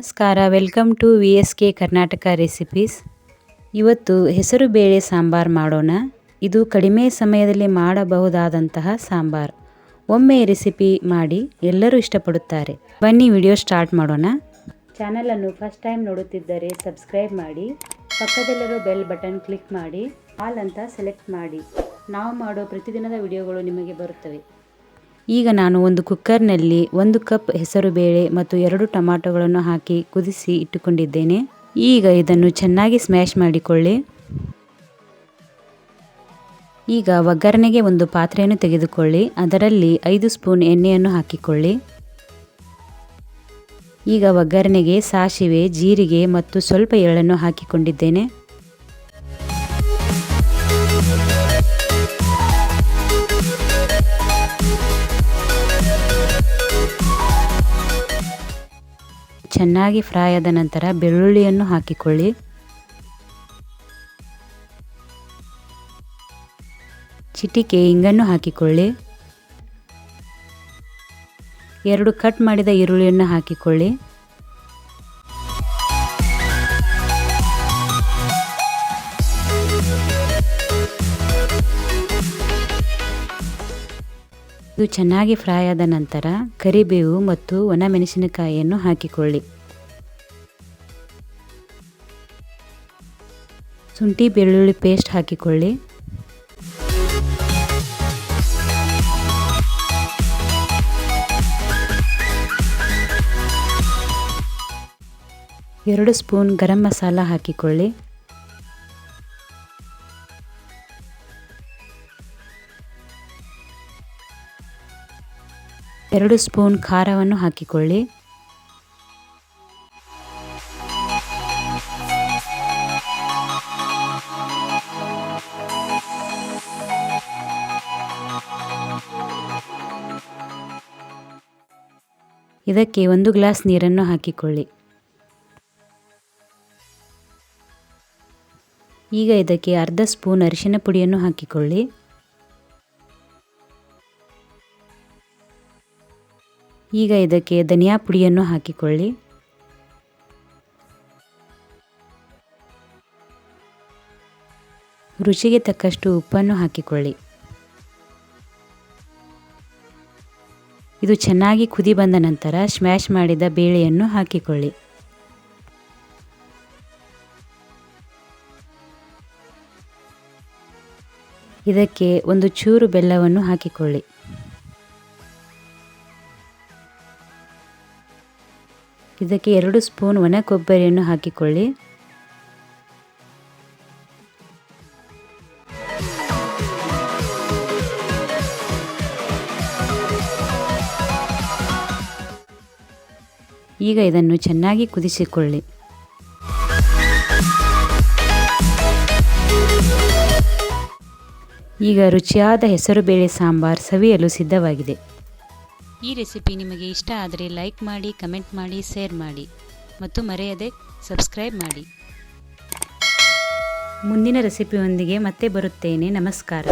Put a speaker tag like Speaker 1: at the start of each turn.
Speaker 1: ನಮಸ್ಕಾರ. Welcome to V S K Karnataka recipes. ಇವತ್ತು ಹೆಸರು ಬೇಳೆ ಸಾಂಬಾರ್ ಮಾಡೋಣ. ಇದು ಕಡಿಮೆ ಸಮಯದಲ್ಲಿ ಮಾಡಬಹುದಾದಂತಹ ಸಾಂಬಾರ್. ಒಮ್ಮೆ ರೆಸಿಪಿ ಮಾಡಿ ಎಲ್ಲರೂ ಇಷ್ಟಪಡುತ್ತಾರೆ. ಬನ್ನಿ ವಿಡಿಯೋ ಸ್ಟಾರ್ಟ್ ಮಾಡೋಣ. ಚಾನಲನ್ನು ಫಸ್ಟ್ ಟೈಮ್ ನೋಡುತ್ತಿದ್ದರೆ ಸಬ್ಸ್ಕ್ರೈಬ್ ಮಾಡಿ, ಪಕ್ಕದಲ್ಲಿರೋ ಬೆಲ್ ಬಟನ್ ಕ್ಲಿಕ್ ಮಾಡಿ, ಆಲ್ ಅಂತ ಸೆಲೆಕ್ಟ್ ಮಾಡಿ. ನಾವು ಮಾಡೋ ಪ್ರತಿದಿನದ ವಿಡಿಯೋಗಳು ನಿಮಗೆ ಬರುತ್ತವೆ. ಈಗ ನಾನು ಒಂದು ಕುಕ್ಕರ್ನಲ್ಲಿ ಒಂದು ಕಪ್ ಹೆಸರುಬೇಳೆ ಮತ್ತು ಎರಡು ಟೊಮಾಟೊಗಳನ್ನು ಹಾಕಿ ಕುದಿಸಿ ಇಟ್ಟುಕೊಂಡಿದ್ದೇನೆ. ಈಗ ಇದನ್ನು ಚೆನ್ನಾಗಿ ಸ್ಮ್ಯಾಶ್ ಮಾಡಿಕೊಳ್ಳಿ. ಈಗ ಒಗ್ಗರಣೆಗೆ ಒಂದು ಪಾತ್ರೆಯನ್ನು ತೆಗೆದುಕೊಳ್ಳಿ. ಅದರಲ್ಲಿ ಐದು ಸ್ಪೂನ್ ಎಣ್ಣೆಯನ್ನು ಹಾಕಿಕೊಳ್ಳಿ. ಈಗ ಒಗ್ಗರಣೆಗೆ ಸಾಸಿವೆ, ಜೀರಿಗೆ ಮತ್ತು ಸ್ವಲ್ಪ ಎಳ್ಳನ್ನು ಹಾಕಿಕೊಂಡಿದ್ದೇನೆ. ಚೆನ್ನಾಗಿ ಫ್ರೈ ಆದ ನಂತರ ಬೆಳ್ಳುಳ್ಳಿಯನ್ನು ಹಾಕಿಕೊಳ್ಳಿ. ಚಿಟಿಕೆ ಇಂಗನ್ನು ಹಾಕಿಕೊಳ್ಳಿ. ಎರಡು ಕಟ್ ಮಾಡಿದ ಈರುಳ್ಳಿಯನ್ನು ಹಾಕಿಕೊಳ್ಳಿ. ಇದು ಚೆನ್ನಾಗಿ ಫ್ರೈ ಆದ ನಂತರ ಕರಿಬೇವು ಮತ್ತು ಒಣಮೆಣಸಿನಕಾಯಿಯನ್ನು ಹಾಕಿಕೊಳ್ಳಿ. ಶುಂಠಿ ಬೆಳ್ಳುಳ್ಳಿ ಪೇಸ್ಟ್ ಹಾಕಿಕೊಳ್ಳಿ. ಎರಡು ಸ್ಪೂನ್ ಗರಂ ಮಸಾಲ ಹಾಕಿಕೊಳ್ಳಿ. ಎರಡು ಸ್ಪೂನ್ ಖಾರವನ್ನು ಹಾಕಿಕೊಳ್ಳಿ. ಇದಕ್ಕೆ ಒಂದು ಗ್ಲಾಸ್ ನೀರನ್ನು ಹಾಕಿಕೊಳ್ಳಿ. ಈಗ ಇದಕ್ಕೆ ಅರ್ಧ ಸ್ಪೂನ್ ಅರಿಶಿನ ಪುಡಿಯನ್ನು ಹಾಕಿಕೊಳ್ಳಿ. ಈಗ ಇದಕ್ಕೆ ಧನಿಯಾ ಪುಡಿಯನ್ನು ಹಾಕಿಕೊಳ್ಳಿ. ರುಚಿಗೆ ತಕ್ಕಷ್ಟು ಉಪ್ಪನ್ನು ಹಾಕಿಕೊಳ್ಳಿ. ಇದು ಚೆನ್ನಾಗಿ ಕುದಿ ಬಂದ ನಂತರ ಸ್ಮ್ಯಾಶ್ ಮಾಡಿದ ಬೇಳೆಯನ್ನು ಹಾಕಿಕೊಳ್ಳಿ. ಇದಕ್ಕೆ ಒಂದು ಚೂರು ಬೆಲ್ಲವನ್ನು ಹಾಕಿಕೊಳ್ಳಿ. ಇದಕ್ಕೆ ಎರಡು ಸ್ಪೂನ್ ಒಣ ಕೊಬ್ಬರಿಯನ್ನು ಹಾಕಿಕೊಳ್ಳಿ. ಈಗ ಇದನ್ನು ಚೆನ್ನಾಗಿ ಕುದಿಸಿಕೊಳ್ಳಿ. ಈಗ ರುಚಿಯಾದ ಹೆಸರುಬೇಳೆ ಸಾಂಬಾರ್ ಸವಿಯಲು ಸಿದ್ಧವಾಗಿದೆ. ಈ ರೆಸಿಪಿ ನಿಮಗೆ ಇಷ್ಟ ಆದರೆ ಲೈಕ್ ಮಾಡಿ, ಕಮೆಂಟ್ ಮಾಡಿ, ಶೇರ್ ಮಾಡಿ ಮತ್ತು ಮರೆಯದೆ ಸಬ್ಸ್ಕ್ರೈಬ್ ಮಾಡಿ. ಮುಂದಿನ ರೆಸಿಪಿಯೊಂದಿಗೆ ಮತ್ತೆ ಬರುತ್ತೇನೆ. ನಮಸ್ಕಾರ.